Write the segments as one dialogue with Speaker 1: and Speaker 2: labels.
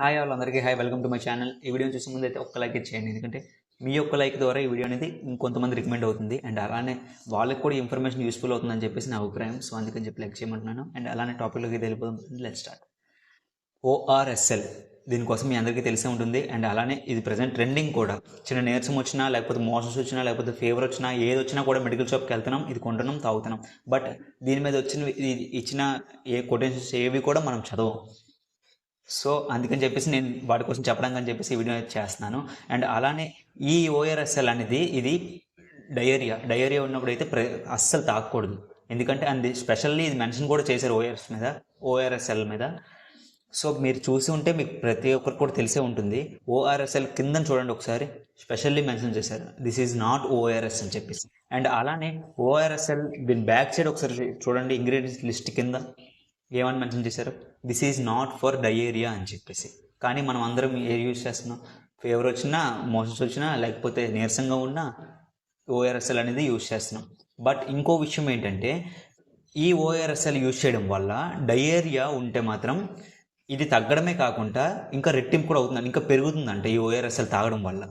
Speaker 1: Hi వాళ్ళందరికీ hi welcome to my channel. ఈ video చూసే ముందు అయితే ఒక్క లైక్ ఇచ్చేయండి ఎందుకంటే మీ యొక్క లైక్ ద్వారా ఈ వీడియో అనేది ఇంకొంతమంది రికమెండ్ అవుతుంది. అండ్ అలానే వాళ్ళకి కూడా ఇన్ఫర్మేషన్ యూస్ఫుల్ అవుతుందని చెప్పేసి నా అభిప్రాయం. సో అందుకని చెప్పి లైక్ చేయమంటున్నాను. అండ్ అలానే టాపిక్లోకి వెళ్ళిపోదాం. లెట్ స్టార్ట్ ఓఆర్ఎస్ఎల్ దీనికోసం మీ అందరికీ తెలిసే ఉంటుంది. అండ్ అలానే ఇది ప్రజెంట్ ట్రెండింగ్ కూడా. చిన్న నీరసం వచ్చినా లేకపోతే మోషన్స్ వచ్చినా లేకపోతే ఫీవర్ వచ్చినా ఏది వచ్చినా కూడా మెడికల్ షాప్కి వెళ్తున్నాం ఇది కొంటున్నాం తాగుతున్నాం. బట్ దీని మీద వచ్చిన ఇది ఇచ్చిన ఏ కొటేషన్స్ ఏవి కూడా మనం చదవం. సో అందుకని చెప్పేసి నేను వాటి కోసం చెప్పడానికి అని చెప్పేసి వీడియో చేస్తున్నాను. అండ్ అలానే ఈ ఓఆర్ఎస్ఎల్ అనేది ఇది డయేరియా. డయేరియా ఉన్నప్పుడు అయితే ప్ర అస్సలు తాగకూడదు ఎందుకంటే అంది స్పెషల్లీ ఇది మెన్షన్ కూడా చేశారు ఓఆర్ఎస్ మీద ఓఆర్ఎస్ఎల్ మీద. సో మీరు చూసి ఉంటే మీకు ప్రతి ఒక్కరు కూడా తెలిసే ఉంటుంది. ఓఆర్ఎస్ఎల్ కింద చూడండి ఒకసారి. స్పెషల్లీ మెన్షన్ చేశారు. దిస్ ఈజ్ నాట్ ఓఆర్ఎస్ అని చెప్పేసి. అండ్ అలానే ఓఆర్ఎస్ఎల్ దీని బ్యాక్ సైడ్ ఒకసారి చూడండి. ఇంగ్రీడియంట్స్ లిస్ట్ కింద. ఏమని మెన్షన్ చేశారు? This is not for diarrhoea అని చెప్పేసి. కానీ మనం అందరం ఏ యూజ్ చేస్తున్నాం? ఫీవర్ వచ్చినా మోషన్స్ వచ్చినా లేకపోతే నీరసంగా ఉన్నా ఓఆర్ఎస్ఎల్ అనేది యూజ్ చేస్తున్నాం. బట్ ఇంకో విషయం ఏంటంటే ఈ ఓఆర్ఎస్ఎల్ యూజ్ చేయడం వల్ల డయేరియా ఉంటే మాత్రం ఇది తగ్గడమే కాకుండా ఇంకా రెట్టింపు కూడా అవుతుంది. ఇంకా పెరుగుతుందంట ఈ ఓఆర్ఎస్ఎల్ తాగడం వల్ల.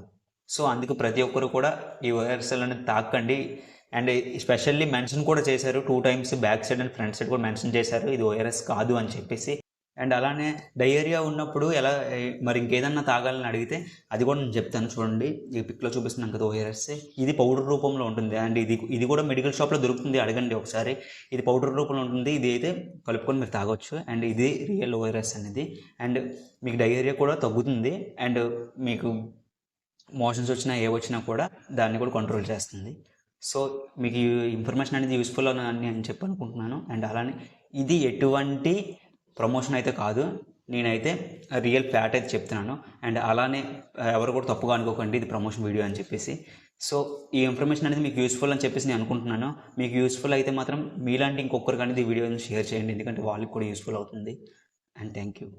Speaker 1: సో అందుకు ప్రతి ఒక్కరు కూడా ఈ ఓఆర్ఎస్ఎల్ అనేది తాకండి. అండ్ స్పెషల్లీ మెన్షన్ కూడా చేశారు. Two times back side and front side కూడా మెన్షన్ చేశారు. ఇది ఓఆర్ఎస్ కాదు అని చెప్పేసి. అండ్ అలానే డయేరియా ఉన్నప్పుడు ఎలా మరి ఇంకేదన్నా తాగాలని అడిగితే అది కూడా నేను చెప్తాను చూడండి. ఈ పిక్లో చూపిస్తున్నాను కదా ఓఆర్ఎస్ ఇది పౌడర్ రూపంలో ఉంటుంది. అండ్ ఇది ఇది కూడా మెడికల్ షాప్లో దొరుకుతుంది. అడగండి ఒకసారి. ఇది పౌడర్ రూపంలో ఉంటుంది. ఇది అయితే కలుపుకొని మీరు తాగొచ్చు. అండ్ ఇది రియల్ ఓఆర్ఎస్ అనేది. అండ్ మీకు డయేరియా కూడా తగ్గుతుంది. అండ్ మీకు మోషన్స్ వచ్చినా ఏ వచ్చినా కూడా దాన్ని కూడా కంట్రోల్ చేస్తుంది. సో మీకు ఇన్ఫర్మేషన్ అనేది యూస్ఫుల్ అని నేను చెప్పనుకుంటున్నాను. అండ్ అలానే ఇది ఎటువంటి ప్రమోషన్ అయితే కాదు. నేనైతే రియల్ ఫ్యాట్ అయితే చెప్తున్నాను. అండ్ అలానే ఎవరు కూడా తప్పుగా అనుకోకండి ఇది ప్రమోషన్ వీడియో అని చెప్పేసి. సో ఈ ఇన్ఫర్మేషన్ అనేది మీకు యూస్ఫుల్ అని చెప్పేసి నేను అనుకుంటున్నాను. మీకు యూస్ఫుల్ అయితే మాత్రం మీలాంటి ఇంకొకరికి అనేది ఈ వీడియోని షేర్ చేయండి. ఎందుకంటే వాళ్ళకి కూడా యూస్ఫుల్ అవుతుంది. And thank you